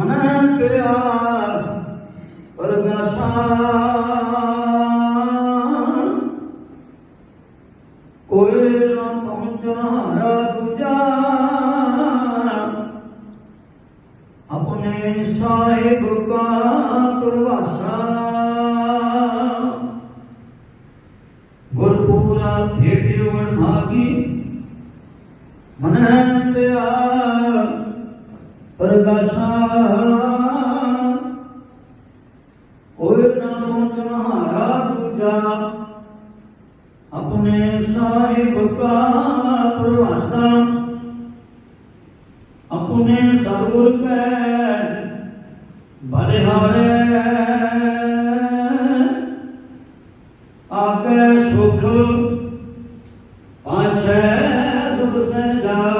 ਮਨ ਪਿਆਰ ਪਰਗਾਸਾ ਕੋਈ ਨਾ ਪਹੁੰਚਣ ਹਾਰਾ ਦੂਜਾ। ਆਪਣੇ ਸਾਹਿਬ ਕਾ ਪ੍ਰਵਾਸਾ। ਗੁਰਪੂਰਾ ਭੇਟਿਓ ਭਾਗੀ, ਮਨ ਪਿਆਰ ਪ੍ਰਗਾਸਾ ਕੋਈ ਨਾ ਪਹੁੰਚਣ ਹਾਰਾ ਦੂਜਾ। ਆਪਣੇ ਸਾਹਿਬ ਕਾ ਪ੍ਰਵਾਸਾ। ਆਪਣੇ ਸਰਗੁਰ ਪੈ ਬਲਿਹਾਰੇ। ਆਗੇ ਸੁਖ ਪਾਛੈ ਸੁਖ ਸਜਾ।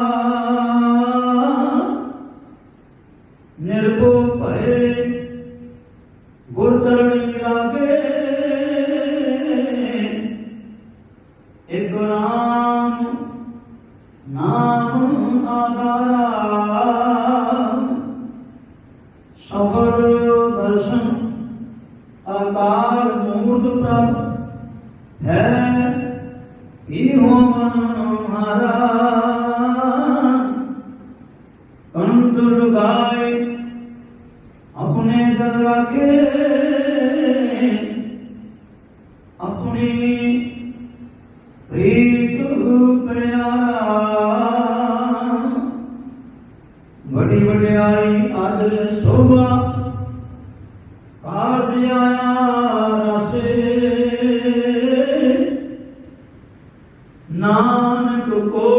सफल दर्शन अकार मूर्त है ही हो हमारा कंत डुबाए अपने जल रखे अपनी प्रीत ਬੜੀ ਵਡਿਆਈ ਆਦਰ ਸੋਭਾ ਕਾਜ ਆਇਆ ਰਸੇ। ਨਾਨਕ ਕੋ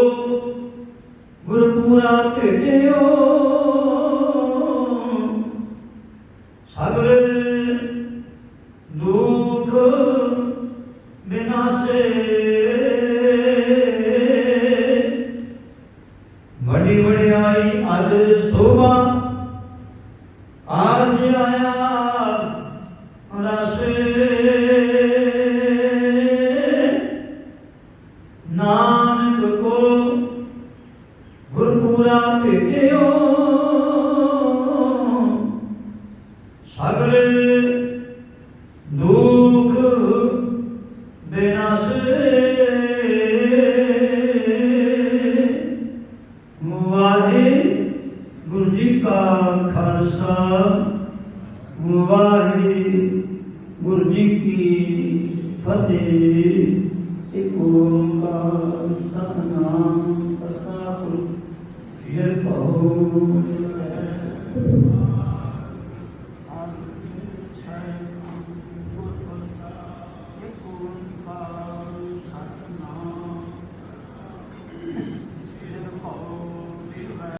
ਗੁਰਪੂਰਾ ਭੇਟਿਓ ਸਗਲੇ ਦੁਖ ਬਿਨਾਸੇ। ਬੜੀ ਅਜ ਸੋਭਾ। ਆਜ ਆਇਆ ਰਸੇ ਕਾ ਖਾਲਸਾ ਵਾਹਿਗੁਰੂ ਜੀ ਕੀ ਫਤਿਹ। ਇੱਕ ਓੰਕਾਰ ਸਤਨਾਮ ਪ੍ਰਤਾਪ ਫਿਰ ਭਉ